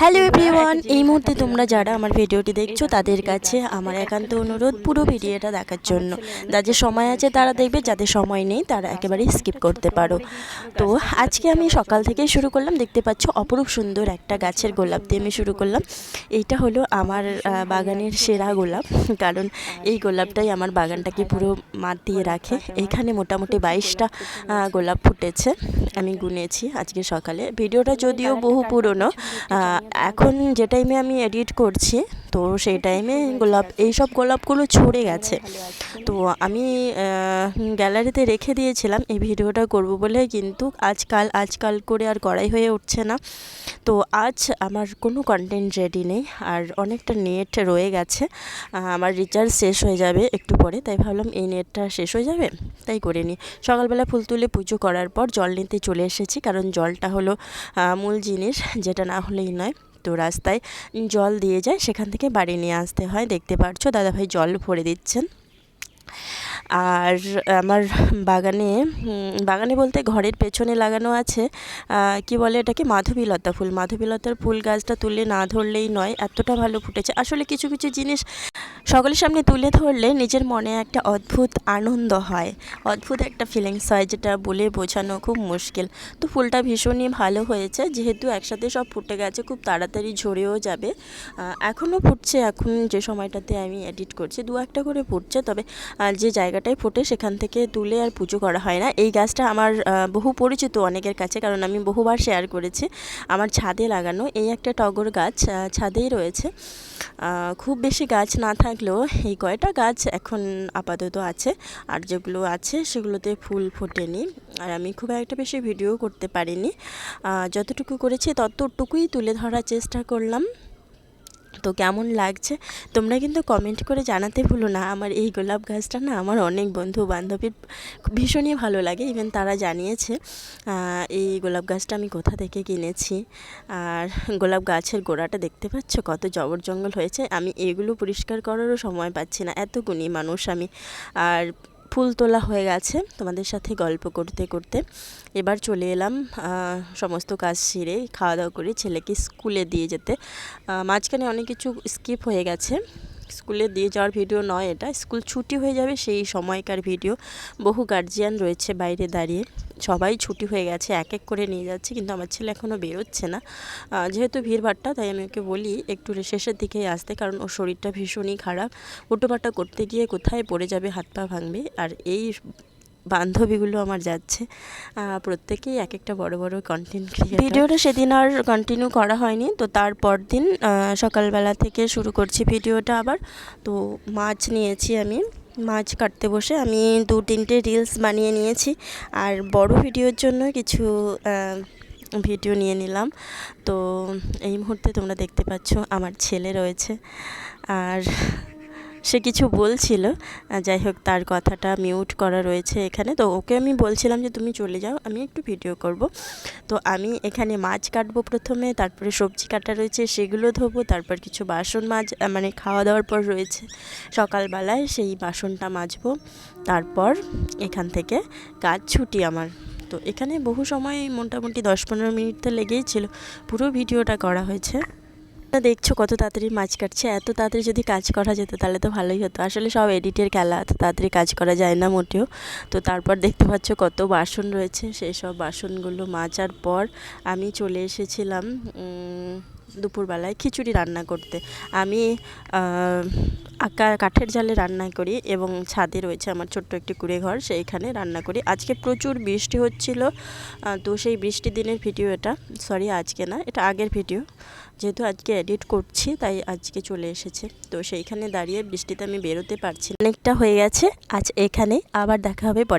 Hello everyone এই মুহূর্তে তোমরা যারা আমার ভিডিওটি দেখছ তাদের কাছে আমার একান্ত অনুরোধ পুরো ভিডিওটা দেখার জন্য। যাদের সময় আছে তারা দেখবে যাদের সময় নেই তারা একেবারে স্কিপ করতে পারো। তো আজকে আমি সকাল থেকে শুরু করলাম। দেখতে পাচ্ছ অপরূপ সুন্দর একটা গাছের গোলাপ দিয়ে আমি শুরু করলাম। এইটা হলো আমার বাগানের সেরা গোলাপ। কারণ এই গোলাপটাই আমার বাগানটাকে পুরো মাত দিয়ে রাখে। এখানে মোটামুটি বাইশটা গোলাপ ফুটেছে। আমি গুনেছি আজকে সকালে। ভিডিওটা যদিও বহু পুরনো এখন যে টাইমে আমি এডিট করছি, তো সেই টাইমে গোলাপ এইসব গোলাপগুলো ছড়ে গেছে। তো আমি গ্যালারিতে রেখে দিয়েছিলাম, এই ভিডিওটা করব বলে, কিন্তু আজকাল আজকাল করে আর করাই হয়ে উঠছে না। তো আজ আমার কোনো কন্টেন্ট রেডি নেই, আর অনেকটা নেট রয়ে গেছে। আমার রিচার্জ শেষ হয়ে যাবে একটু পরে, তাই ভাবলাম এই নেটটা শেষ হয়ে যাবে, তাই করে নিই। সকালবেলা ফুল তুলে পুজো করার পর জল নিতে চলে এসেছি, কারণ জলটা হলো মূল জিনিস, যেটা না হলেই নয়। তো রাস্তায় জল দিয়ে যায়, সেখান থেকে বাড়ি নিয়ে আসতে হয়। দেখতে পারছ, দাদাভাই জল ভরে দিচ্ছেন। আর আমার বাগানে বাগানে বলতে ঘরের পেছনে লাগানো আছে কি বলে এটাকে? মাধবীলতা ফুল। মাধবীলতার ফুল গাছটা তুলে না ধরলেই নয়, এতটা ভালো ফুটেছে। আসলে কিছু কিছু জিনিস সকলের সামনে তুলে ধরলে নিজের মনে একটা অদ্ভুত আনন্দ হয়। অদ্ভুত একটা ফিলিংস হয় যেটা বলে বোঝানো খুব মুশকিল। তো ফুলটা ভীষণই ভালো হয়েছে। যেহেতু একসাথে সব ফুটে গেছে, খুব তাড়াতাড়ি ঝরেও যাবে। এখনও ফুটছে। এখন যে সময়টাতে আমি এডিট করছি, দু একটা করে ফুটছে। তবে যে যে জায়গাটায় ফোটে সেখান থেকে তুলে আর পুজো করা হয় না। এই গাছটা আমার বহু পরিচিত অনেকের কাছে, কারণ আমি বহুবার শেয়ার করেছি। আমার ছাদে লাগানো এই একটা টগর গাছ ছাদেই রয়েছে। খুব বেশি গাছ না থাকলেও এই কয়টা গাছ এখন আপাতত আছে। আর যেগুলো আছে সেগুলোতে ফুল ফোটেনি। আর আমি খুব একটা বেশি ভিডিও করতে পারিনি। যতটুকু করেছি ততটুকুই তুলে ধরার চেষ্টা করলাম। তো কেমন লাগছে? তোমরা কিন্তু কমেন্ট করে জানাতে ভুলো না। আমার এই গোলাপ গাছটা না আমার অনেক বন্ধু বান্ধবীর ভীষণই ভালো লাগে। ইভেন তারা জানিয়েছে এই গোলাপ গাছটা আমি কোথা থেকে কিনেছি। আর গোলাপ গাছের গোড়াটা দেখতে পাচ্ছ? কত জবর জঙ্গল হয়েছে। আমি এগুলো পরিষ্কার করারও সময় পাচ্ছি না। এত গুণী মানুষ আমি। আর ফুল তোলা হয়ে গেছে তোমাদের সাথে গল্প করতে করতে। এবার চলে এলাম সমস্ত কাজ সেরে খাওয়া দাওয়া করে ছেলেকে স্কুলে দিয়ে যেতে। মাঝখানে অনেক কিছু স্কিপ হয়ে গেছে। স্কুলে দিয়ে যাওয়ার ভিডিও নয় এটা, স্কুল ছুটি হয়ে যাবে সেই সময়কার ভিডিও। বহু গার্জিয়ান রয়েছে বাইরে দাঁড়িয়ে। সবাই ছুটি হয়ে গেছে এক এক করে নিয়ে যাচ্ছে, কিন্তু আমার ছেলে এখনও বেরোচ্ছে না। যেহেতু ভিড়ভাট্টা তাই আমি ওকে বলি একটু শেষের দিকেই আসতে, কারণ ওর শরীরটা ভীষণই খারাপ। হুটোপাটা করতে গিয়ে কোথায় পড়ে যাবে, হাত পা ভাঙবে, আর এই বান্ধবীগুলো আমার যাচ্ছে। প্রত্যেকেই এক একটা বড় বড় কন্টেন্ট ভিডিওটা সেদিন আর কন্টিনিউ করা হয়নি, তো তারপর দিন সকালবেলা থেকে শুরু করছি ভিডিওটা আবার। তো মাছ নিয়েছি আমি। মাছ কাটতে বসে আমি দু তিনটে রিলস বানিয়ে নিয়েছি। আর বড় ভিডিওর জন্য কিছু ভিডিও নিয়ে নিলাম। তো এই মুহূর্তে তোমরা দেখতে পাচ্ছ আমার ছেলে রয়েছে। আর সে কিছু বলছিল। যাই হোক, তার কথাটা মিউট করা রয়েছে এখানে। তো ওকে আমি বলছিলাম যে, তুমি চলে যাও, আমি একটু ভিডিও করব। তো আমি এখানে মাছ কাটবো প্রথমে, তারপরে সবজি কাটা রয়েছে, সেগুলো ধোবো, তারপর কিছু বাসন মাছ মানে খাওয়া দাওয়ার পর রয়েছে। সকালবেলায় সেই বাসনটা মাজবো, তারপর এখান থেকে কাজ ছুটি আমার। তো এখানে বহু সময় মোটামুটি দশ পনেরো মিনিট তো লেগেই ছিল, পুরো ভিডিওটা করা হয়েছে। তা দেখছ কত তাড়াতাড়ি মাছ কাটছে? এত তাড়াতাড়ি যদি কাজ করা যেত তাহলে তো ভালোই হতো। আসলে সব এডিটের খেলা, এত তাড়াতাড়ি কাজ করা যায় না মোটেও। তো তারপর দেখতে পাচ্ছ কত বাসন রয়েছে, সেই সব বাসনগুলো মাজার পর আমি চলে এসেছিলাম দুপুরবেলায় খিচুড়ি রান্না করতে। আমি আকা কাঠের জালে রান্না করি এবং ছাদে রয়েছে আমার ছোট্ট একটি কুড়ে ঘর সেইখানে রান্না করি। আজকে প্রচুর বৃষ্টি হচ্ছিল তো সেই বৃষ্টি দিনের ভিডিও এটা। সরি আজকে না, এটা আগের ভিডিও। যেহেতু আজকে এডিট করছি, তাই আজকে চলে এসেছে। তো সেইখানে দাঁড়িয়ে বৃষ্টিতে আমি বেরোতে পারছি অনেকটা হয়ে গেছে, আজ এখানে আবার দেখা হবে পরে।